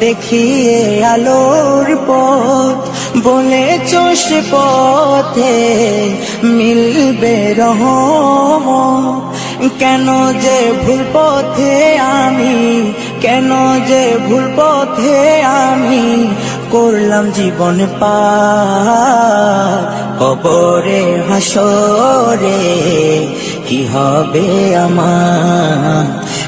দেখিয়ে আলোর পথ। বলে চোষ পথে মিলবে রহ কেন যে ভুল পথে আমি, কেন যে ভুল পথে আমি করলাম জীবন কবরে হাসরে কি হবে আমার?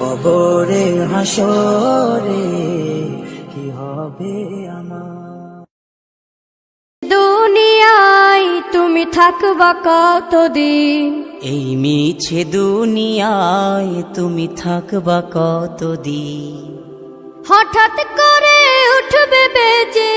কবরে হাসরে কি হবে আমার? দুনিয়ায় তুমি থাকবা কতদিন? এই মিছে দুনিয়ায় তুমি থাকবা কতদিন? হঠাৎ করে উঠবে বেজে।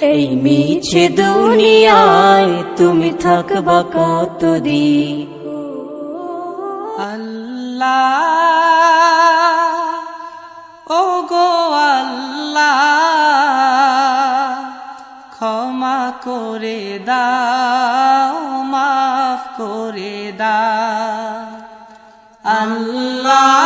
এই মিছে দুনিয়ায় তুমি থাকবা কতদিন? আল্লাহ ও গো আল্লাহ, ক্ষমা করে দাও, মাফ করে দাও। আল্লাহ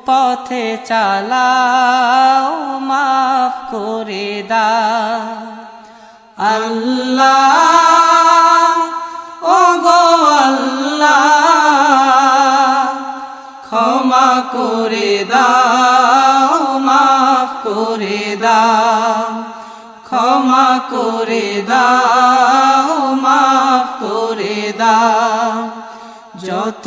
সুপথে চালাও, মাফ করে দা আল্লাহ ও গো আল্লাহ, ক্ষমা করে দাও, মাফ করে দাও। ক্ষমা করে দাও, মাফ করে দাও। যত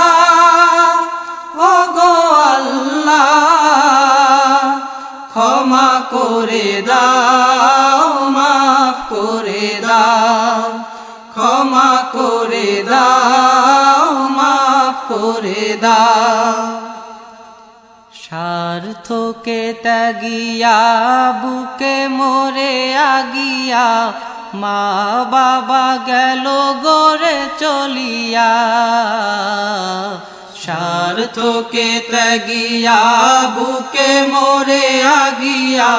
করে দাও, মাফ করে দাও, ক্ষমা করে দাও, মাফ করে দাও। স্বার্থকে ত্যাগিয়া, বুকে মোরে আগিয়া, মা বাবা গেল গড়ে চলিয়া। স্বার্থকে ত্যাগিয়া, বুকে মরে আগিয়া,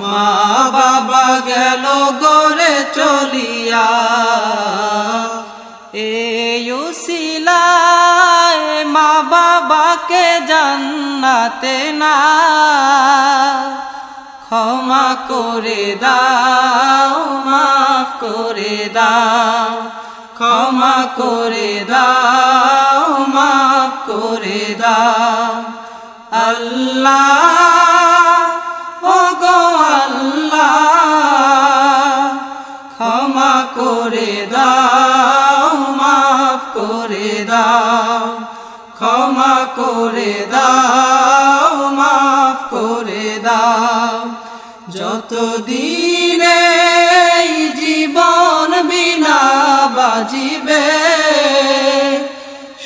মা বাবা গেল গড়ে চলিয়া। এই মা বাবাকে জান্নাতে না, ক্ষমা করে দাও, মাফ করে দাও, ক্ষমা করে দাও। করে দাও আল্লাহ ও গো আল্লাহ, ক্ষমা করে দাও, মাফ করে দাও, ক্ষমা করে দাও, মাফ করে দাও। যত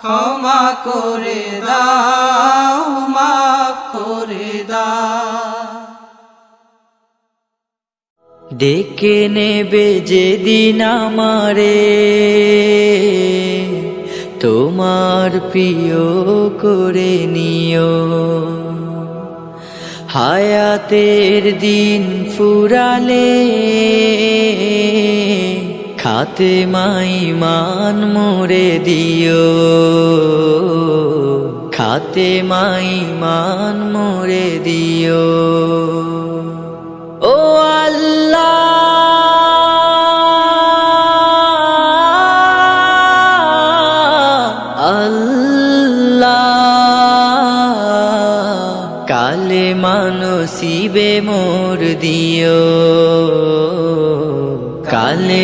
ক্ষমা করে দাও, মাফ করে দাও। ডেকে নেবে যেদিন আমারে, তোমার প্রিয় করে নিও। হায়াতের দিন ফুরালে খাতে মাই মান মোরে দিও। খাতে মাই মান মোরে দিও। ও আল্লাহ আল্লাহ, কালে মানসিবে মোর দিও।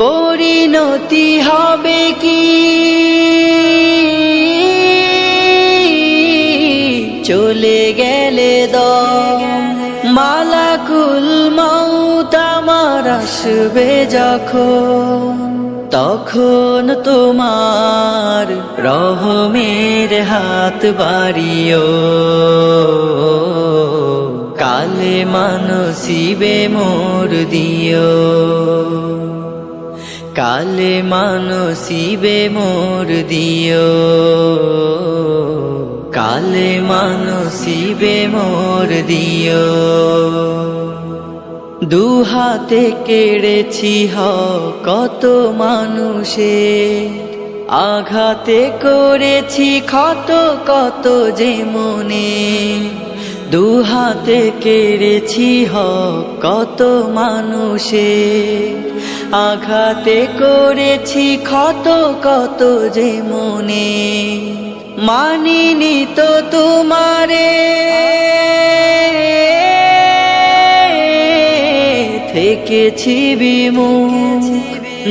পরিণতি হবে কি? চলে গেলে দম মালাকুল মাউত আমার আসবে যখন। তখন তোমার রহমের হাত বাড়িও। কালে মানসিবে মোর দিও। কালে মানসিবে মোর দিও। কালে মানসিবে মোর দিও। দুহাতে কেড়েছি হ কত মানুষের। আঘাতে করেছি ক্ষত কত যে মনে দুহাতে কেড়েছি হ কত মানুষের আঘাতে করেছি, ক্ষত কত যে মনে মানিনি তো তোমারে। থেকেছি বিমুখ,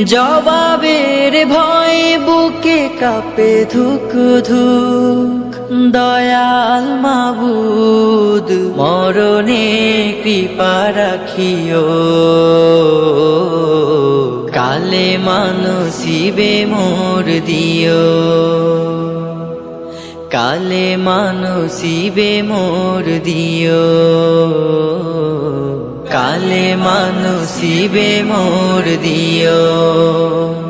জবাবের ভয় বুকে কাপে ধুক ধুক দয়াল মাবুদ, মরণে কৃপা রাখিও। কালে মানসিবে মোর দিও। কালে মানসিবে মোর দিও। কালে মানসিবে মোর দিও।